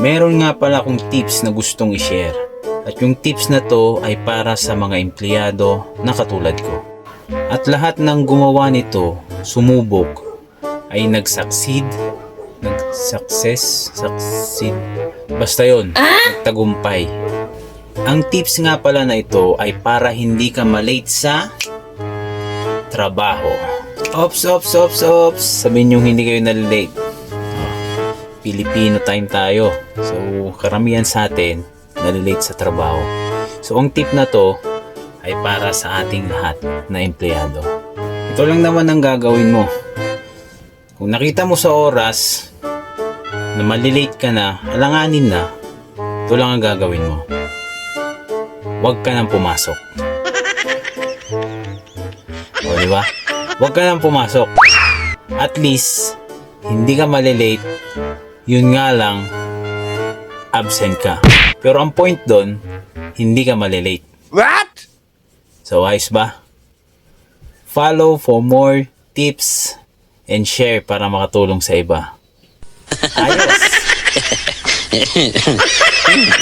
Meron nga pala akong tips na gustong i-share. At yung tips na to ay para sa mga empleyado na katulad ko. At lahat ng gumawa nito, sumubok, ay nag-succeed, nag-success, succeed, basta yon nagtagumpay. Ang tips nga pala na ito ay para hindi ka malate sa trabaho. Ops, ops, ops, ops. Sabihin nyo hindi kayo nalilate. Filipino time tayo. So, karamihan sa atin, nalilate sa trabaho. So, ang tip na to ay para sa ating lahat na empleyado. Ito lang naman ang gagawin mo. Kung nakita mo sa oras na malilate ka na, alanganin na, ito lang ang gagawin mo. Huwag ka nang pumasok. O, di ba? Huwag ka nang pumasok. At least, hindi ka malilate. Yun nga lang, absent ka. Pero ang point doon, hindi ka malilate. What? So, ayos ba? Follow for more tips and share para makatulong sa iba. Ayos!